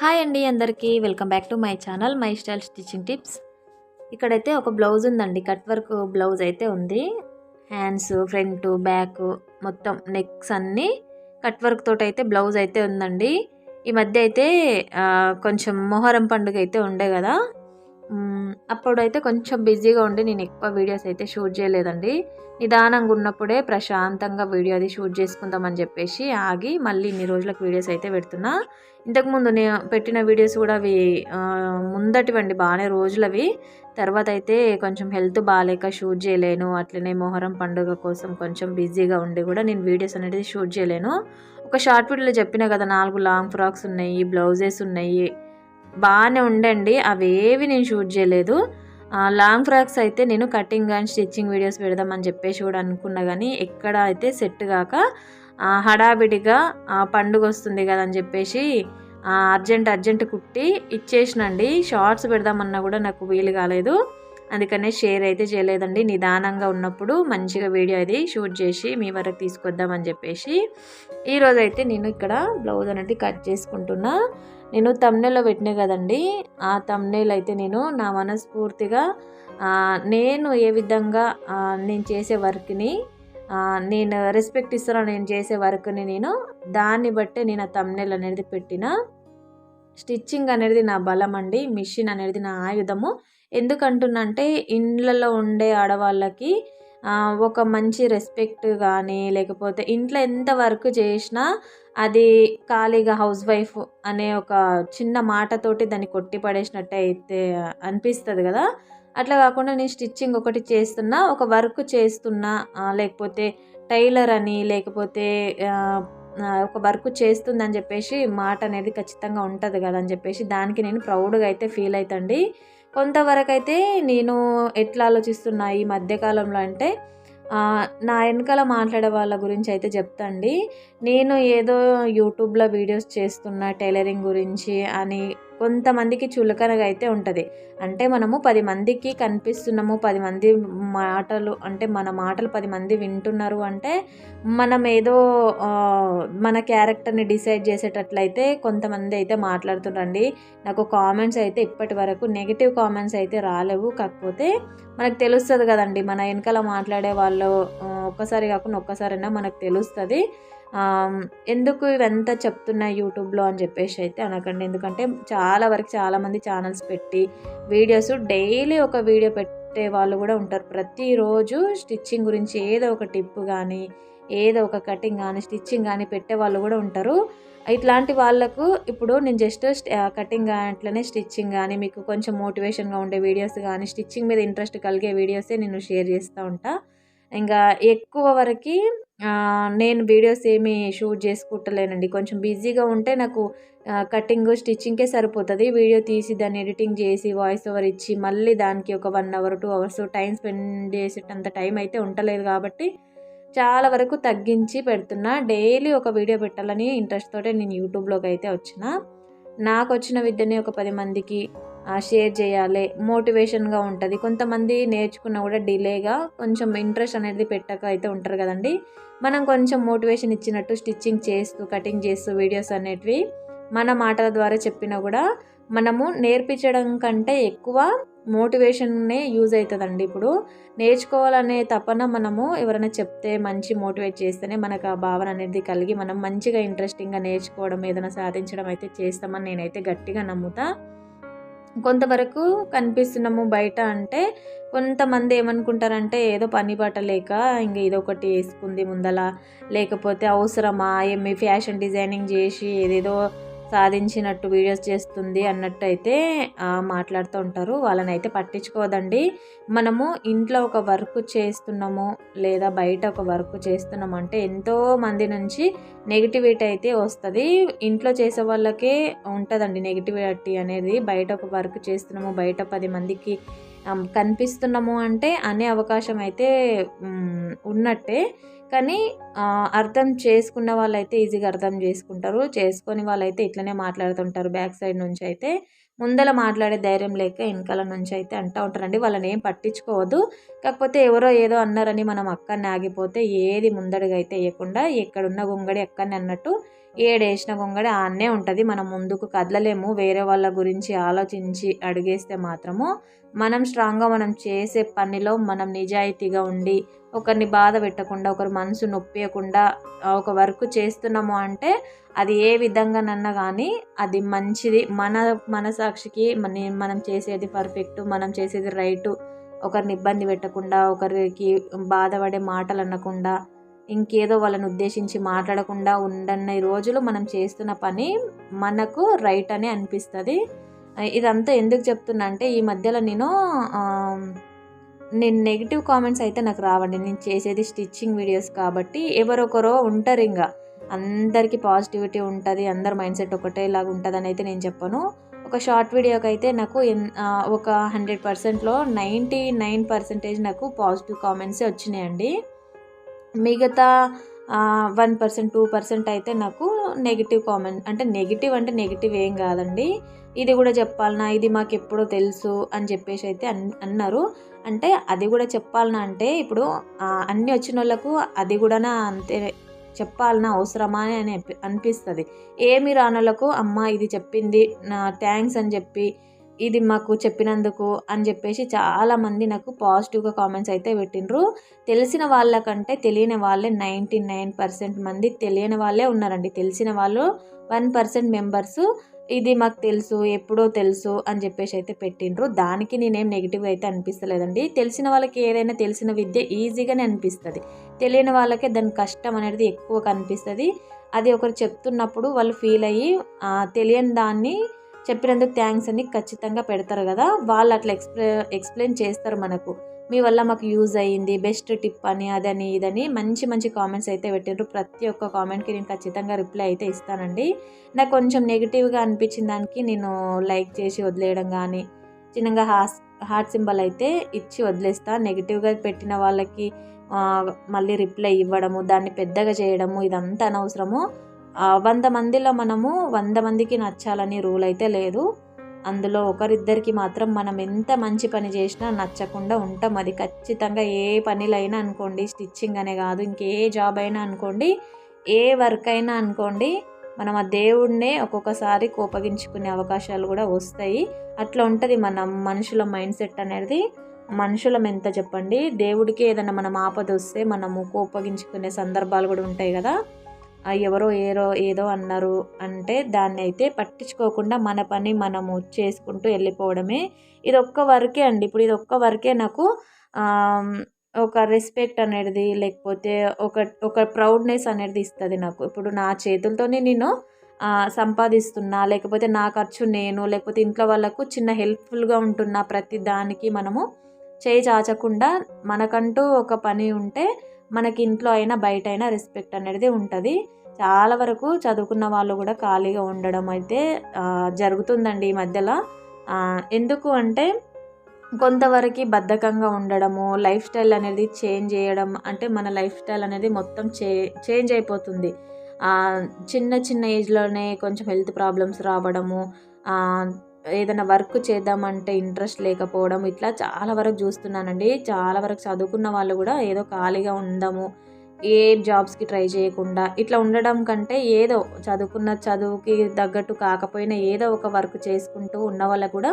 Hi అండి అందరికీ. Welcome back to my channel my style stitching tips. ఇక్కడైతే ఒక బ్లౌజ్ ఉందండి. కట్ వర్క్ బ్లౌజ్ అయితే ఉంది. హ్యాండ్స్ ఫ్రంట్ బ్యాక్ మొత్తం నెక్స్ అన్నీ కట్ వర్క్ తోటి అయితే బ్లౌజ్ అయితే ఉందండి. ఈ మధ్య అయితే కొంచెం మొహరం పండుగ అయితే ఉండే కదా. అప్పుడైతే కొంచెం బిజీగా ఉండి నేను ఎక్కువ వీడియోస్ అయితే షూట్ చేయలేదండి. నిదానంగా ఉన్నప్పుడే ప్రశాంతంగా వీడియో అది షూట్ చేసుకుందామని చెప్పేసి ఆగి మళ్ళీ ఇన్ని రోజులకు వీడియోస్ అయితే పెడుతున్నా. ఇంతకుముందు నేను పెట్టిన వీడియోస్ కూడా అవి ముందటివండి బాగానే రోజులవి. తర్వాత అయితే కొంచెం హెల్త్ బాగాలేక షూట్ చేయలేను. అట్లనే మొహరం పండుగ కోసం కొంచెం బిజీగా ఉండి కూడా నేను వీడియోస్ అనేది షూట్ చేయలేను. ఒక షార్ట్ వీడియోలో చెప్పిన కదా నాలుగు లాంగ్ ఫ్రాక్స్ ఉన్నాయి బ్లౌజెస్ ఉన్నాయి. బాగానే ఉండండి. అవేవి నేను షూట్ చేయలేదు. లాంగ్ ఫ్రాక్స్ అయితే నేను కటింగ్ అండ్ స్టిచ్చింగ్ వీడియోస్ పెడదామని చెప్పేసి కూడా అనుకున్నా కానీ ఎక్కడ అయితే సెట్ కాక హడావిడిగా పండుగ వస్తుంది కదా అని చెప్పేసి అర్జెంట్ అర్జెంట్ కుట్టి ఇచ్చేసినండి. షార్ట్స్ పెడదామన్నా కూడా నాకు వీలు కాలేదు. అందుకనే షేర్ అయితే చేయలేదండి. నిదానంగా ఉన్నప్పుడు మంచిగా వీడియో అది షూట్ చేసి మీ వరకు తీసుకొద్దామని చెప్పేసి ఈరోజైతే నేను ఇక్కడ బ్లౌజ్ అనేది కట్ చేసుకుంటున్నా. నేను తమ్నెల్లో పెట్టినా కదండి. ఆ తమ్నెల్ అయితే నేను నా మనస్ఫూర్తిగా నేను ఏ విధంగా నేను చేసే వర్క్ని నేను రెస్పెక్ట్ ఇస్తున్నా నేను చేసే వర్క్ని నేను దాన్ని బట్టే నేను ఆ తమ్నెల్ అనేది పెట్టిన. స్టిచ్చింగ్ అనేది నా బలం అండి మిషన్ అనేది నా ఆయుధము. ఎందుకంటున్నంటే ఇండ్లలో ఉండే ఆడవాళ్ళకి ఒక మంచి రెస్పెక్ట్ కానీ లేకపోతే ఇంట్లో ఎంత వర్క్ చేసినా అది ఖాళీగా హౌస్ వైఫ్ అనే ఒక చిన్న మాటతోటి దాన్ని కొట్టి పడేసినట్టు అయితే అనిపిస్తుంది కదా. అట్లా కాకుండా నేను స్టిచ్చింగ్ ఒకటి చేస్తున్నా ఒక వర్క్ చేస్తున్నా లేకపోతే టైలర్ అని లేకపోతే ఒక వర్క్ చేస్తుందని చెప్పేసి మాట అనేది ఖచ్చితంగా ఉంటుంది కదా అని చెప్పేసి దానికి నేను ప్రౌడ్గా అయితే ఫీల్ అవుతండి కొంతవరకు అయితే నేను ఎట్లా ఆలోచిస్తున్నా ఈ మధ్యకాలంలో అంటే నా వెనకాల మాట్లాడే వాళ్ళ గురించి అయితే చెప్తాండి. నేను ఏదో యూట్యూబ్లో వీడియోస్ చేస్తున్నా టైలరింగ్ గురించి అని కొంతమందికి చులకనగా అయితే ఉంటుంది. అంటే మనము పది మందికి కనిపిస్తున్నాము పది మంది మాటలు అంటే మన మాటలు పది మంది వింటున్నారు అంటే మనం ఏదో మన క్యారెక్టర్ని డిసైడ్ చేసేటట్లయితే కొంతమంది అయితే మాట్లాడుతుండండి నాకు కామెంట్స్ అయితే ఇప్పటి వరకు నెగిటివ్ కామెంట్స్ అయితే రాలేవు. కాకపోతే మనకు తెలుస్తుంది కదండి మన వెనకాల మాట్లాడే వాళ్ళు ఒక్కసారి కాకుండా ఒక్కసారైనా మనకు తెలుస్తుంది. ఎందుకు ఇవంతా చెప్తున్నాయి యూట్యూబ్లో అని చెప్పేసి అయితే అనకండి. ఎందుకంటే చాలా వరకు చాలామంది ఛానల్స్ పెట్టి వీడియోస్ డైలీ ఒక వీడియో పెట్టే వాళ్ళు కూడా ఉంటారు. ప్రతిరోజు స్టిచ్చింగ్ గురించి ఏదో ఒక టిప్ కానీ ఏదో ఒక కటింగ్ కానీ స్టిచ్చింగ్ కానీ పెట్టే వాళ్ళు కూడా ఉంటారు. ఇట్లాంటి వాళ్ళకు ఇప్పుడు నేను జస్ట్ కటింగ్ అట్లనే స్టిచ్చింగ్ కానీ మీకు కొంచెం మోటివేషన్గా ఉండే వీడియోస్ కానీ స్టిచ్చింగ్ మీద ఇంట్రెస్ట్ కలిగే వీడియోసే నేను షేర్ చేస్తూ ఉంటాను ఇంకా ఎక్కువ వరకు నేను వీడియోస్ ఏమి షూట్ చేసుకుంటలేనండి. కొంచెం బిజీగా ఉంటే నాకు కటింగ్ స్టిచ్చింగ్కే సరిపోతుంది. వీడియో తీసి దాన్ని ఎడిటింగ్ చేసి వాయిస్ ఓవర్ ఇచ్చి మళ్ళీ దానికి ఒక one hour two hours time spend చేసేటంత time అయితే ఉండలేదు కాబట్టి చాలా వరకు తగ్గించి పెడుతున్నా. డైలీ ఒక వీడియో పెట్టాలని ఇంట్రెస్ట్ తోటే నేను యూట్యూబ్లోకి అయితే వచ్చిన. నాకు వచ్చిన విద్యని ఒక పది మందికి షేర్ చేయాలి. మోటివేషన్గా ఉంటుంది. కొంతమంది నేర్చుకున్న కూడా డిలేగా కొంచెం ఇంట్రెస్ట్ అనేది పెట్టక అయితే ఉంటారు కదండి. మనం కొంచెం మోటివేషన్ ఇచ్చినట్టు స్టిచ్చింగ్ చేస్తూ కటింగ్ చేస్తూ వీడియోస్ అనేటివి మన మాటల ద్వారా చెప్పినా కూడా మనము నేర్పించడం కంటే ఎక్కువ మోటివేషన్నే యూజ్ అవుతుందండి ఇప్పుడు. నేర్చుకోవాలనే తపన మనము ఎవరైనా చెప్తే మంచి మోటివేట్ చేస్తేనే మనకు ఆ భావన అనేది కలిగి మనం మంచిగా ఇంట్రెస్టింగ్గా నేర్చుకోవడం ఏదైనా సాధించడం అయితే చేస్తామని నేనైతే గట్టిగా నమ్ముతా. కొంతవరకు కనిపిస్తున్నాము బయట అంటే కొంతమంది ఏమనుకుంటారంటే ఏదో పని పాట లేక ఇంక ఇదొకటి వేసుకుంది ముందల. లేకపోతే అవసరమా? ఏమి? ఫ్యాషన్ డిజైనింగ్ చేసి ఏదేదో సాధించినట్టు వీడియోస్ చేస్తుంది అన్నట్టు అయితే మాట్లాడుతూ ఉంటారు. వాళ్ళని అయితే పట్టించుకోదండి. మనము ఇంట్లో ఒక వర్క్ చేస్తున్నాము లేదా బయట ఒక వర్క్ చేస్తున్నాము అంటే ఎంతో మంది నుంచి నెగిటివిటీ అయితే వస్తుంది. ఇంట్లో చేసే వాళ్ళకే ఉంటుందండి నెగిటివిటీ అనేది. బయట ఒక వర్క్ చేస్తున్నాము బయట పది మందికి కనిపిస్తున్నాము అంటే అనే అవకాశం అయితే ఉన్నట్టే. కానీ అర్థం చేసుకున్న వాళ్ళైతే ఈజీగా అర్థం చేసుకుంటారు. చేసుకొని వాళ్ళైతే ఇట్లనే మాట్లాడుతుంటారు బ్యాక్ సైడ్ నుంచి అయితే ముందల మాట్లాడే ధైర్యం లేక వెనకాల నుంచి అయితే అంటూ ఉంటారండి. వాళ్ళని ఏం పట్టించుకోవద్దు. కాకపోతే ఎవరో ఏదో అన్నారని మనం అక్కడనే ఆగిపోతే ఏది ముందడుగా అయితే వేయకుండా ఎక్కడున్న గుంగడి అక్కడనే అన్నట్టు ఏడేసిన గొంగడి ఆన్నే ఉంటుంది. మనం ముందుకు కదలలేము. వేరే వాళ్ళ గురించి ఆలోచించి అడిగేస్తే మాత్రము మనం స్ట్రాంగ్గా మనం చేసే పనిలో మనం నిజాయితీగా ఉండి ఒకరిని బాధ పెట్టకుండా ఒకరి మనసు నొప్పియకుండా ఒక వర్క్ చేస్తున్నాము అంటే అది ఏ విధంగానన్నా కానీ అది మంచిది. మన మనసాక్షికి మన మనం చేసేది పర్ఫెక్ట్ మనం చేసేది రైటు. ఒకరిని ఇబ్బంది పెట్టకుండా ఒకరికి బాధపడే మాటలు అనకుండా ఇంకేదో వాళ్ళని ఉద్దేశించి మాట్లాడకుండా ఉండన్న రోజులు మనం చేస్తున్న పని మనకు రైట్ అని అనిపిస్తుంది. ఇదంతా ఎందుకు చెప్తున్నా అంటే ఈ మధ్యలో నేను నేను నెగిటివ్ కామెంట్స్ అయితే నాకు రావండి. నేను చేసేది స్టిచ్చింగ్ వీడియోస్ కాబట్టి ఎవరొకరో ఉంటారు ఇంకా అందరికీ పాజిటివిటీ ఉంటుంది అందరి మైండ్ సెట్ ఒకటేలాగా ఉంటుందని అయితే నేను చెప్పను. ఒక షార్ట్ వీడియోకి అయితే నాకు ఒక హండ్రెడ్ పర్సెంట్లో నైంటీ నైన్ పర్సెంటేజ్ నాకు పాజిటివ్ కామెంట్సే వచ్చినాయండి. మిగతా వన్ పర్సెంట్ టూ పర్సెంట్ అయితే నాకు నెగిటివ్ కామెంట్ అంటే నెగిటివ్ అంటే నెగిటివ్ ఏం కాదండి. ఇది కూడా చెప్పాలనా ఇది మాకు ఎప్పుడో తెలుసు అని చెప్పేసి అయితే అన్నారు. అంటే అది కూడా చెప్పాలనా అంటే ఇప్పుడు అన్నీ వచ్చిన వాళ్ళకు అది కూడా అంతే చెప్పాలన్నా అవసరమా అని అనిపిస్తుంది. ఏమి రానులకు అమ్మ ఇది చెప్పింది నా థ్యాంక్స్ అని చెప్పి ఇది మాకు చెప్పినందుకు అని చెప్పేసి చాలామంది నాకు పాజిటివ్గా కామెంట్స్ అయితే పెట్టిండ్రు. తెలిసిన వాళ్ళకంటే తెలియని వాళ్ళే నైంటీ నైన్ పర్సెంట్ మంది తెలియని వాళ్ళే ఉన్నారండి. తెలిసిన వాళ్ళు వన్ పర్సెంట్ మెంబర్స్ ఇది మాకు తెలుసు ఎప్పుడో తెలుసు అని చెప్పేసి అయితే పెట్టిండ్రు. దానికి నేనేం నెగిటివ్ అయితే అనిపిస్తలేదండి. తెలిసిన వాళ్ళకి ఏదైనా తెలిసిన విద్య ఈజీగానే అనిపిస్తుంది. తెలియని వాళ్ళకే దాని కష్టం అనేది ఎక్కువ కనిపిస్తుంది. అది ఒకరు చెప్తున్నప్పుడు వాళ్ళు ఫీల్ అయ్యి తెలియని దాన్ని చెప్పినందుకు థ్యాంక్స్ అని ఖచ్చితంగా పెడతారు కదా. వాళ్ళు అట్లా ఎక్స్ప్లె ఎక్స్ప్లెయిన్ చేస్తారు మనకు. మీ వల్ల మాకు యూజ్ అయ్యింది బెస్ట్ టిప్ అని అదని ఇదని మంచి మంచి కామెంట్స్ అయితే పెట్టారు ప్రతి ఒక్క కామెంట్కి నేను ఖచ్చితంగా రిప్లై అయితే ఇస్తానండి. నాకు కొంచెం నెగిటివ్గా అనిపించిన దానికి నేను లైక్ చేసి వదిలేయడం కానీ చిన్నగా హాస్ హార్ట్ సింబల్ అయితే ఇచ్చి వదిలేస్తా. నెగిటివ్గా పెట్టిన వాళ్ళకి మళ్ళీ రిప్లై ఇవ్వడము దాన్ని పెద్దగా చేయడము ఇదంతా అనవసరము. వంద మందిలో మనము వంద మందికి నచ్చాలని రూల్ అయితే లేదు. అందులో ఒకరిద్దరికి మాత్రం మనం ఎంత మంచి పని చేసినా నచ్చకుండా ఉంటాం. అది ఖచ్చితంగా ఏ పనిలైనా అనుకోండి స్టిచ్చింగ్ అనే కాదు ఇంకే జాబ్ అయినా అనుకోండి ఏ వర్క్ అయినా అనుకోండి మనం ఆ దేవుడినే ఒక్కొక్కసారి కోపగించుకునే అవకాశాలు కూడా వస్తాయి. అట్లా ఉంటుంది మన మనుషుల మైండ్ సెట్ అనేది. మనుషులం ఎంత చెప్పండి? దేవుడికి ఏదైనా మనం ఆపద వస్తే మనము కోపగించుకునే సందర్భాలు కూడా ఉంటాయి కదా. ఎవరో ఏరో ఏదో అన్నారు అంటే దాన్ని అయితే పట్టించుకోకుండా మన పని మనము చేసుకుంటూ వెళ్ళిపోవడమే. ఇది ఒక్క వరకే అండి. ఇప్పుడు ఇది ఒక్క వరకే నాకు ఒక రెస్పెక్ట్ అనేది లేకపోతే ఒక ఒక ప్రౌడ్నెస్ అనేది ఇస్తుంది నాకు. ఇప్పుడు నా చేతులతోనే నేను సంపాదిస్తున్నా లేకపోతే నా ఖర్చు నేను లేకపోతే ఇంట్లో వాళ్ళకు చిన్న హెల్ప్ఫుల్గా ఉంటున్నా ప్రతి దానికి మనము చేయి చాచకుండా మనకంటూ ఒక పని ఉంటే మనకి ఇంట్లో అయినా బయట అయినా రెస్పెక్ట్ అనేది ఉంటుంది. చాలా వరకు చదువుకున్న వాళ్ళు కూడా ఖాళీగా ఉండడం అయితే జరుగుతుందండి ఈ మధ్యలో. ఎందుకు అంటే కొంతవరకు బద్ధకంగా ఉండడము లైఫ్ స్టైల్ అనేది చేంజ్ చేయడం అంటే మన లైఫ్ స్టైల్ అనేది మొత్తం చే చేంజ్ అయిపోతుంది. చిన్న చిన్న ఏజ్లోనే కొంచెం హెల్త్ ప్రాబ్లమ్స్ రావడము ఏదైనా వర్క్ చేద్దామంటే ఇంట్రెస్ట్ లేకపోవడం ఇట్లా చాలా వరకు చూస్తున్నానండి. చాలా వరకు చదువుకున్న వాళ్ళు కూడా ఏదో ఖాళీగా ఉందాము ఏ జాబ్స్కి ట్రై చేయకుండా ఇట్లా ఉండడం కంటే ఏదో చదువుకున్న చదువుకి తగ్గట్టు కాకపోయినా ఏదో ఒక వర్క్ చేసుకుంటూ ఉన్న వాళ్ళు కూడా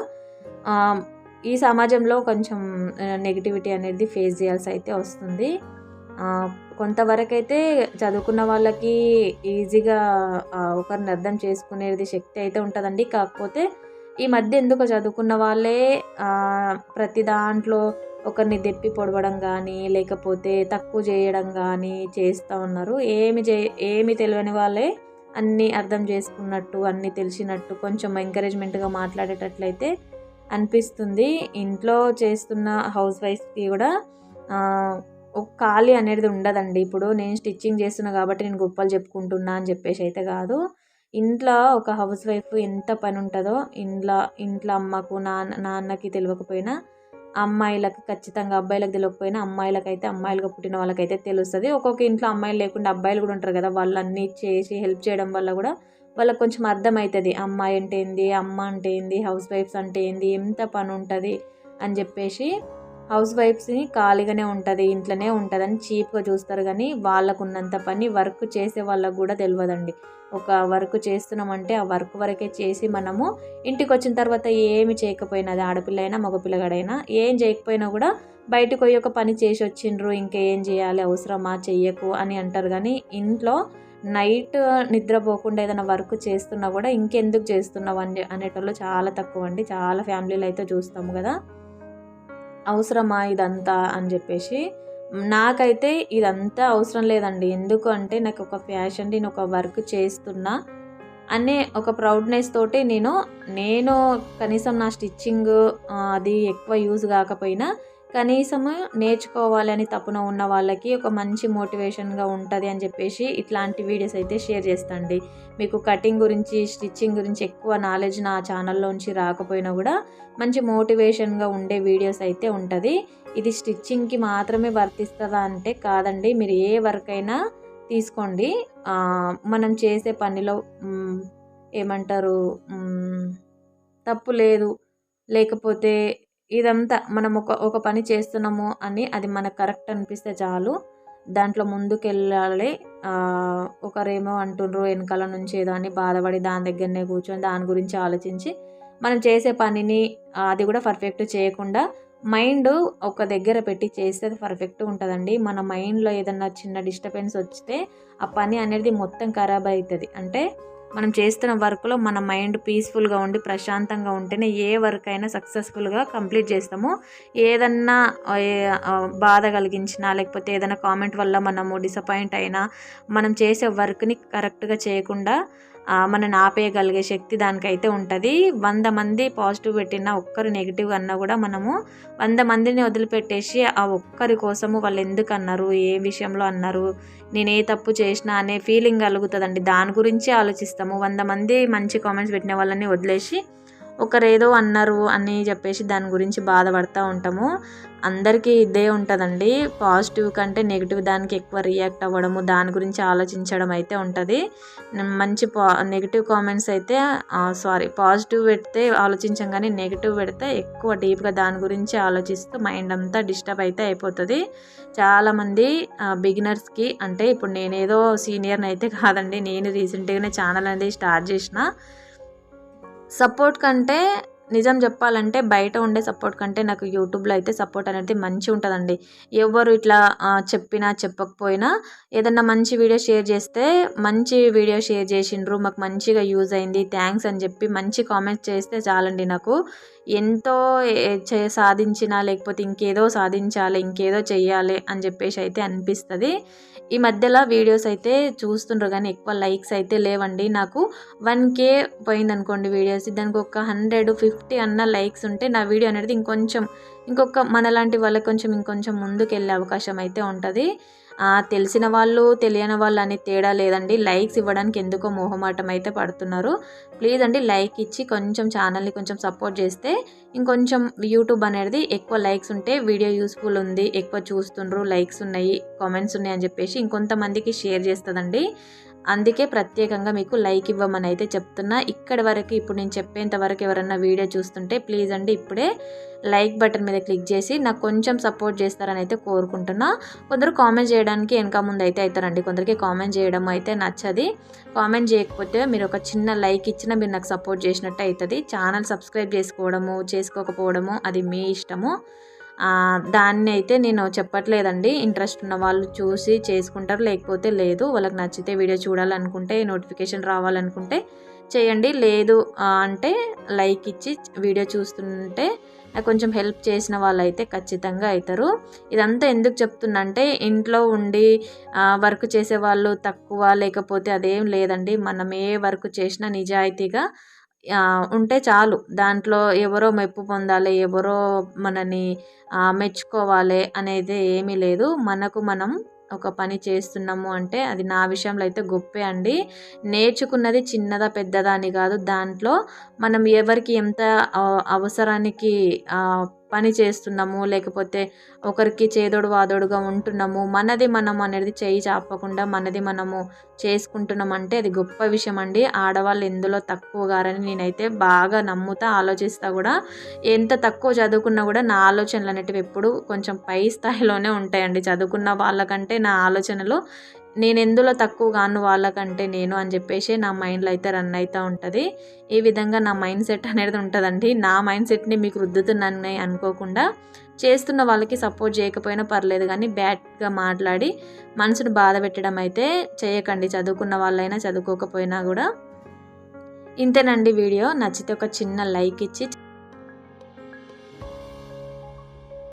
ఈ సమాజంలో కొంచెం నెగిటివిటీ అనేది ఫేస్ చేయాల్సి అయితే వస్తుంది. కొంతవరకైతే చదువుకున్న వాళ్ళకి ఈజీగా ఒకరిని అర్థం చేసుకునేది శక్తి అయితే ఉంటుందండి. కాకపోతే ఈ మధ్య ఎందుకు చదువుకున్న వాళ్ళే ప్రతి దాంట్లో ఒకరిని దెప్పి పొడవడం కానీ లేకపోతే తక్కువ చేయడం కానీ చేస్తూ ఉన్నారు. ఏమి చే ఏమి తెలియని వాళ్ళే అన్నీ అర్థం చేసుకున్నట్టు అన్నీ తెలిసినట్టు కొంచెం ఎంకరేజ్మెంట్గా మాట్లాడేటట్లయితే అనిపిస్తుంది. ఇంట్లో చేస్తున్న హౌస్ వైఫ్కి కూడా ఒక ఖాళీ అనేది ఉండదండి. ఇప్పుడు నేను స్టిచ్చింగ్ చేస్తున్నా కాబట్టి నేను గొప్పలు చెప్పుకుంటున్నా అని చెప్పేసి అయితే కాదు. ఇంట్లో ఒక హౌస్ వైఫ్ ఎంత పని ఉంటుందో ఇంట్లో ఇంట్లో అమ్మకు నాన్న నాన్నకి తెలియకపోయినా అమ్మాయిలకు ఖచ్చితంగా అబ్బాయిలకు తెలియకపోయినా అమ్మాయిలకు అయితే అమ్మాయిలుగా పుట్టిన వాళ్ళకైతే తెలుస్తుంది. ఒక్కొక్క ఇంట్లో అమ్మాయిలు లేకుండా అబ్బాయిలు కూడా ఉంటారు కదా వాళ్ళు అన్నీ చేసి హెల్ప్ చేయడం వల్ల కూడా వాళ్ళకి కొంచెం అర్థమవుతుంది. అమ్మాయి అంటే ఏంది అమ్మ అంటే ఏంది హౌస్ వైఫ్స్ అంటే ఏంది ఎంత పని ఉంటుంది అని చెప్పేసి హౌస్ వైఫ్స్ని ఖాళీగానే ఉంటుంది ఇంట్లోనే ఉంటుందని చీప్గా చూస్తారు. కానీ వాళ్ళకు ఉన్నంత పని వర్క్ చేసే వాళ్ళకు కూడా తెలియదండి. ఒక వర్క్ చేస్తున్నామంటే ఆ వర్క్ వరకే చేసి మనము ఇంటికి వచ్చిన తర్వాత ఏమి చేయకపోయినా అది ఆడపిల్ల అయినా మగపిల్లగాడైనా ఏం చేయకపోయినా కూడా బయటకు పోయి ఒక పని చేసి వచ్చిండ్రు ఇంకేం చేయాలి అవసరమా చెయ్యకు అని అంటారు. కానీ ఇంట్లో నైట్ నిద్రపోకుండా ఏదైనా వర్క్ చేస్తున్నా కూడా ఇంకెందుకు చేస్తున్నావు అని అనేటోళ్ళు చాలా తక్కువ అండి. చాలా ఫ్యామిలీలు అయితే చూస్తాము కదా. అవసరమా ఇదంతా అని చెప్పేసి నాకైతే ఇదంతా అవసరం లేదండి. ఎందుకు అంటే నాకు ఒక ఫ్యాషన్ నేను ఒక వర్క్ చేస్తున్నా అనే ఒక ప్రౌడ్నెస్ తోటి నేను నేను కనీసం నా స్టిచ్చింగ్ అది ఎక్కువ యూజ్ కాకపోయినా కనీసము నేర్చుకోవాలని తప్పున ఉన్న వాళ్ళకి ఒక మంచి మోటివేషన్గా ఉంటుంది అని చెప్పేసి ఇట్లాంటి వీడియోస్ అయితే షేర్ చేస్తండి. మీకు కటింగ్ గురించి స్టిచ్చింగ్ గురించి ఎక్కువ నాలెడ్జ్ నా ఛానల్లోంచి రాకపోయినా కూడా మంచి మోటివేషన్గా ఉండే వీడియోస్ అయితే ఉంటుంది. ఇది స్టిచ్చింగ్కి మాత్రమే వర్తిస్తుందా అంటే కాదండి. మీరు ఏ వర్క్ అయినా తీసుకోండి మనం చేసే పనిలో ఏమంటారు తప్పు లేదు. లేకపోతే ఇదంతా మనం ఒక ఒక పని చేస్తున్నాము అని అది మనకు కరెక్ట్ అనిపిస్తే చాలు. దాంట్లో ముందుకెళ్ళాలి. ఒకరేమో అంటుండ్రు వెనకాల నుంచి ఏదో అని బాధపడి దాని దగ్గరనే కూర్చొని దాని గురించి ఆలోచించి మనం చేసే పనిని అది కూడా పర్ఫెక్ట్ చేయకుండా మైండ్ ఒక దగ్గర పెట్టి చేస్తే అది పర్ఫెక్ట్ ఉంటుందండి. మన మైండ్లో ఏదన్నా చిన్న డిస్టర్బెన్స్ వస్తే ఆ పని అనేది మొత్తం ఖరాబ్ అవుతుంది అంటే మనం చేస్తున్న వర్క్లో మన మైండ్ పీస్ఫుల్గా ఉండి ప్రశాంతంగా ఉంటేనే ఏ వర్క్ అయినా సక్సెస్ఫుల్గా కంప్లీట్ చేస్తాము. ఏదన్నా బాధ కలిగించినా లేకపోతే ఏదైనా కామెంట్ వల్ల మనము డిసప్పాయింట్ అయినా మనం చేసే వర్క్ని కరెక్ట్గా చేయకుండా మనని ఆపేయగలిగే శక్తి దానికైతే ఉంటుంది. వంద మంది పాజిటివ్ పెట్టిన ఒక్కరు నెగిటివ్ అన్నా కూడా మనము వంద మందిని వదిలిపెట్టేసి ఆ ఒక్కరి కోసము వాళ్ళు ఎందుకు అన్నారు ఏ విషయంలో అన్నారు నేను ఏ తప్పు చేసినా అనే ఫీలింగ్ కలుగుతుందండి. దాని గురించి ఆలోచిస్తాము. వంద మంది మంచి కామెంట్స్ పెట్టిన వాళ్ళని వదిలేసి ఒకరేదో అన్నారు అని చెప్పేసి దాని గురించి బాధపడుతూ ఉంటాము. అందరికీ ఇదే ఉంటుందండి. పాజిటివ్ కంటే నెగిటివ్ దానికి ఎక్కువ రియాక్ట్ అవ్వడము దాని గురించి ఆలోచించడం అయితే ఉంటుంది. మంచి పా నెగిటివ్ కామెంట్స్ అయితే సారీ పాజిటివ్ పెడితే ఆలోచించం కానీ నెగిటివ్ పెడితే ఎక్కువ డీప్గా దాని గురించి ఆలోచిస్తూ మైండ్ అంతా డిస్టర్బ్ అయితే అయిపోతుంది. చాలామంది బిగినర్స్కి అంటే ఇప్పుడు నేనేదో సీనియర్ని అయితే కాదండి నేను రీసెంట్గానే ఛానల్ అనేది స్టార్ట్ చేసిన. సపోర్ట్ కంటే నిజం చెప్పాలంటే బయట ఉండే సపోర్ట్ కంటే నాకు యూట్యూబ్లో అయితే సపోర్ట్ అనేది మంచి ఉంటుందండి. ఎవరు ఇట్లా చెప్పినా చెప్పకపోయినా ఏదన్నా మంచి వీడియో షేర్ చేస్తే మంచి వీడియో షేర్ చేసిండ్రు మాకు మంచిగా యూజ్ అయింది థ్యాంక్స్ అని చెప్పి మంచి కామెంట్స్ చేస్తే చాలండి నాకు. ఎంతో సాధించినా లేకపోతే ఇంకేదో సాధించాలి ఇంకేదో చెయ్యాలి అని చెప్పేసి అయితే అనిపిస్తుంది. ఈ మధ్యలో వీడియోస్ అయితే చూస్తుండ్రు కానీ ఎక్కువ లైక్స్ అయితే లేవండి. నాకు వన్ కే పోయిందనుకోండి వీడియోస్ దానికి ఒక హండ్రెడ్ ఫిఫ్టీ అన్న లైక్స్ ఉంటే నా వీడియో అనేది ఇంకొంచెం ఇంకొక మనలాంటి వాళ్ళకి కొంచెం ఇంకొంచెం ముందుకు వెళ్ళే అవకాశం అయితే ఉంటుంది. తెలిసిన వాళ్ళు తెలియని వాళ్ళు అనే తేడా లేదండి. లైక్స్ ఇవ్వడానికి ఎందుకో మోహమాటం అయితే పడుతున్నారు. ప్లీజ్ అండి లైక్ ఇచ్చి కొంచెం ఛానల్ని కొంచెం సపోర్ట్ చేస్తే ఇంకొంచెం యూట్యూబ్ అనేది ఎక్కువ లైక్స్ ఉంటే వీడియో యూస్ఫుల్ ఉంది ఎక్కువ చూస్తుండ్రు లైక్స్ ఉన్నాయి కామెంట్స్ ఉన్నాయి అని చెప్పేసి ఇంకొంతమందికి షేర్ చేస్తుందండి. అందుకే ప్రత్యేకంగా మీకు లైక్ ఇవ్వమని అయితే చెప్తున్నా. ఇక్కడి వరకు ఇప్పుడు నేను చెప్పేంత వరకు ఎవరన్నా వీడియో చూస్తుంటే ప్లీజ్ అండి ఇప్పుడే లైక్ బటన్ మీద క్లిక్ చేసి నాకు కొంచెం సపోర్ట్ చేస్తారని అయితే కోరుకుంటున్నా. కొందరు కామెంట్ చేయడానికి వెనక ముందు అయితే అవుతారండి. కొందరికి కామెంట్ చేయడం అయితే నచ్చది. కామెంట్ చేయకపోతే మీరు ఒక చిన్న లైక్ ఇచ్చినా మీరు నాకు సపోర్ట్ చేసినట్టు అవుతుంది. ఛానల్ సబ్స్క్రైబ్ చేసుకోవడము చేసుకోకపోవడము అది మీ ఇష్టము. దాన్ని అయితే నేను చెప్పట్లేదండి. ఇంట్రెస్ట్ ఉన్న వాళ్ళు చూసి చేసుకుంటారు లేకపోతే లేదు. వాళ్ళకి నచ్చితే వీడియో చూడాలనుకుంటే నోటిఫికేషన్ రావాలనుకుంటే చేయండి. లేదు అంటే లైక్ ఇచ్చి వీడియో చూస్తుంటే కొంచెం హెల్ప్ చేసిన వాళ్ళు అయితే ఖచ్చితంగా అవుతారు ఇదంతా ఎందుకు చెప్తున్నారంటే ఇంట్లో ఉండి వర్క్ చేసే వాళ్ళు తక్కువ లేకపోతే అదేం లేదండి. మనం ఏ వర్క్ చేసినా నిజాయితీగా ఉంటే చాలు. దాంట్లో ఎవరో మెప్పు పొందాలి ఎవరో మనని మెచ్చుకోవాలి అనేది ఏమీ లేదు. మనకు మనం ఒక పని చేస్తున్నాము అంటే అది నా విషయంలో అయితే గొప్పే అండి. నేర్చుకున్నది చిన్నదా పెద్దదా అని కాదు. దాంట్లో మనం ఎవరికి ఎంత అవసరానికి పని చేస్తున్నాము లేకపోతే ఒకరికి చేదోడు వాదోడుగా ఉంటున్నాము. మనది మనం అనేది చేయి చాపకుండా మనది మనము చేసుకుంటున్నాం అంటే అది గొప్ప విషయం అండి. ఆడవాళ్ళు ఎందులో తక్కువ గారని నేనైతే బాగా నమ్ముతా ఆలోచిస్తా కూడా. ఎంత తక్కువ చదువుకున్నా కూడా నా ఆలోచనలు అనేటివి ఎప్పుడు కొంచెం పై స్థాయిలోనే ఉంటాయండి. చదువుకున్న వాళ్ళకంటే నా ఆలోచనలు నేను ఎందులో తక్కువ కాను వాళ్ళకంటే నేను అని చెప్పేసి నా మైండ్లో అయితే రన్ అవుతూ ఉంటుంది. ఈ విధంగా నా మైండ్ సెట్ అనేది ఉంటుందండి. నా మైండ్ సెట్ని మీకు రుద్దుతున్నాను అనుకోకుండా చేస్తున్న వాళ్ళకి సపోర్ట్ చేయకపోయినా పర్లేదు కానీ బ్యాడ్గా మాట్లాడి మనసును బాధ పెట్టడం అయితే చేయకండి. చదువుకున్న వాళ్ళైనా చదువుకోకపోయినా కూడా. ఇంతేనండి వీడియో. నచ్చితే ఒక చిన్న లైక్ ఇచ్చి